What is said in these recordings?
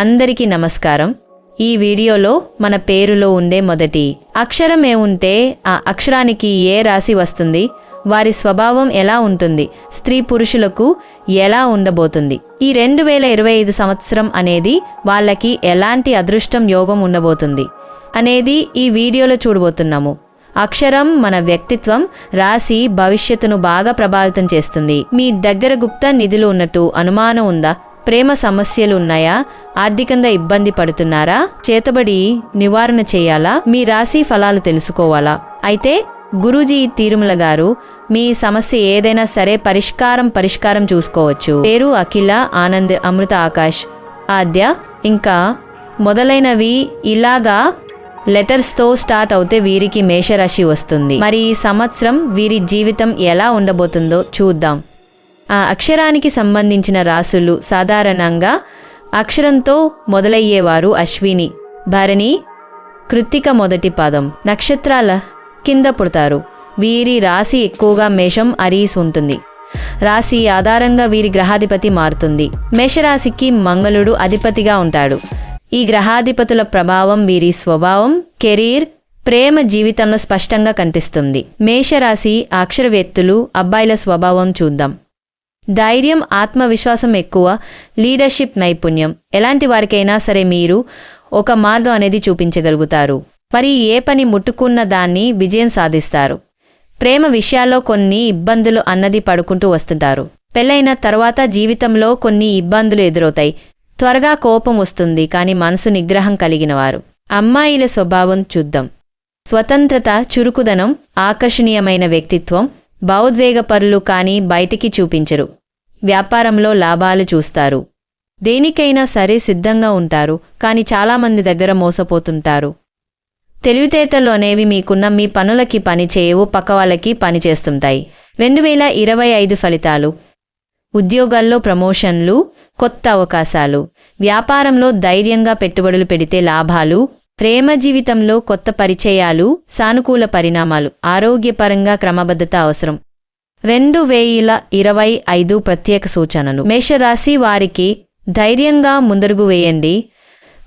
అందరికీ నమస్కారం. ఈ వీడియోలో మన పేరులో ఉండే మొదటి అక్షరం ఏముంటే ఆ అక్షరానికి ఏ రాశి వస్తుంది వారి స్వభావం ఎలా ఉంటుంది స్త్రీ పురుషులకు ఎలా ఉండబోతుంది. ఈ రెండు వేల ఇరవై ఐదు సంవత్సరం అనేది వాళ్ళకి ఎలాంటి అదృష్టం యోగం ఉండబోతుంది అనేది ఈ వీడియోలో చూడబోతున్నాము. అక్షరం మన వ్యక్తిత్వం రాసి భవిష్యత్తును బాగా ప్రభావితం చేస్తుంది. మీ దగ్గర గుప్త నిధులు ఉన్నట్టు అనుమానం ఉందా? ప్రేమ సమస్యలు ఉన్నాయా ఆర్థికంగా ఇబ్బంది పడుతున్నారా? చేతబడి నివారణ చేయాలా? మీ రాశి ఫలాలు తెలుసుకోవాలా? అయితే గురూజీ తిరుమల గారు మీ సమస్య ఏదైనా సరే పరిష్కారం పరిష్కారం చూసుకోవచ్చు. పేరు అఖిల ఆనంద్ అమృత ఆకాష్. ఆద్య ఇంకా మొదలైనవి ఇలాగా లెటర్స్తో స్టార్ట్ అవుతే వీరికి మేషరాశి వస్తుంది. మరి ఈ సంవత్సరం వీరి జీవితం ఎలా ఉండబోతుందో చూద్దాం. ఆ అక్షరానికి సంబంధించిన రాసులు సాధారణంగా అక్షరంతో మొదలయ్యేవారు అశ్విని. భరణి కృత్తిక మొదటి పదం. నక్షత్రాల కింద పుడతారు. వీరి రాశి ఎక్కువగా మేషం అరీస్ ఉంటుంది. రాశి ఆధారంగా వీరి గ్రహాధిపతి మారుతుంది. మేషరాశికి మంగళుడు అధిపతిగా ఉంటాడు. ఈ గ్రహాధిపతుల ప్రభావం వీరి స్వభావం కెరీర్ ప్రేమ జీవితంలో స్పష్టంగా కనిపిస్తుంది. మేషరాశి అక్షర వ్యక్తులు అబ్బాయిల స్వభావం చూద్దాం. ధైర్యం ఆత్మవిశ్వాసం ఎక్కువ లీడర్షిప్ నైపుణ్యం. ఎలాంటి వారికైనా సరే మీరు ఒక మార్గం అనేది చూపించగలుగుతారు. మరి ఏ పని ముట్టుకున్న దాన్ని విజయం సాధిస్తారు. ప్రేమ విషయాల్లో కొన్ని ఇబ్బందులు అన్నది పడుకుంటూ వస్తుంటారు. పెళ్ళైన తర్వాత జీవితంలో కొన్ని ఇబ్బందులు ఎదురవుతాయి. త్వరగా కోపం వస్తుంది కానీ మనసు నిగ్రహం కలిగిన వారు. అమ్మాయిల స్వభావం చూద్దాం స్వతంత్రత చురుకుదనం ఆకర్షణీయమైన వ్యక్తిత్వం భావోద్వేగపరులు కానీ బయటికి చూపించరు. వ్యాపారంలో లాభాలు చూస్తారు. దేనికైనా సరే సిద్ధంగా ఉంటారు కానీ చాలామంది దగ్గర మోసపోతుంటారు. తెలివితేటలు అనేవి మీకున్న మీ పనులకి పని చేయవు పక్క వాళ్ళకి పని చేస్తుంటాయి. రెండు వేల ఇరవై ఐదు ఫలితాలు. ఉద్యోగాల్లో ప్రమోషన్లు కొత్త అవకాశాలు. వ్యాపారంలో ధైర్యంగా పెట్టుబడులు పెడితే లాభాలు ప్రేమ జీవితంలో కొత్త పరిచయాలు సానుకూల పరిణామాలు ఆరోగ్యపరంగా క్రమబద్ధత అవసరం. రెండు వేల ఇరవై ఐదు ప్రత్యేక సూచనలు. మేషరాశి వారికి ధైర్యంగా ముందడుగు వేయండి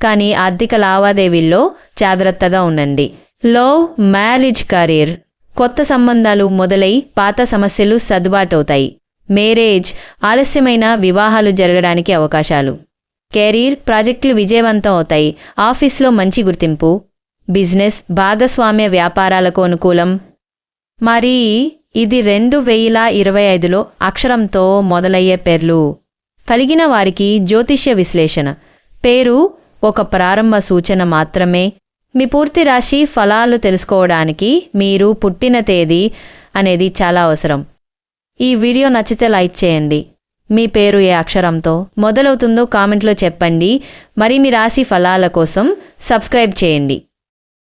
కానీ ఆర్థిక లావాదేవీల్లో జాగ్రత్తగా ఉండండి. Love marriage career. కొత్త సంబంధాలు మొదలై పాత సమస్యలు సర్దుబాటవుతాయి మేరేజ్ ఆలస్యమైన వివాహాలు జరగడానికి అవకాశాలు. కెరీర్ ప్రాజెక్టులు విజయవంతం అవుతాయి. ఆఫీస్లో మంచి గుర్తింపు. బిజినెస్ భాగస్వామ్య వ్యాపారాలకు అనుకూలం. మరి ఇది రెండు వేల ఇరవై ఐదులో అక్షరంతో మొదలయ్యే పేర్లు. కలిగిన వారికి జ్యోతిష్య విశ్లేషణ. పేరు ఒక ప్రారంభ సూచన మాత్రమే. మీ పూర్తి రాశి ఫలాలు తెలుసుకోవడానికి మీరు పుట్టిన తేదీ అనేది చాలా అవసరం. ఈ వీడియో నచ్చితే లైక్ చేయండి. మీ పేరు ఏ అక్షరంతో మొదలవుతుందో కామెంట్లో చెప్పండి. మరి మీ రాశి ఫలాల కోసం సబ్స్క్రైబ్ చేయండి.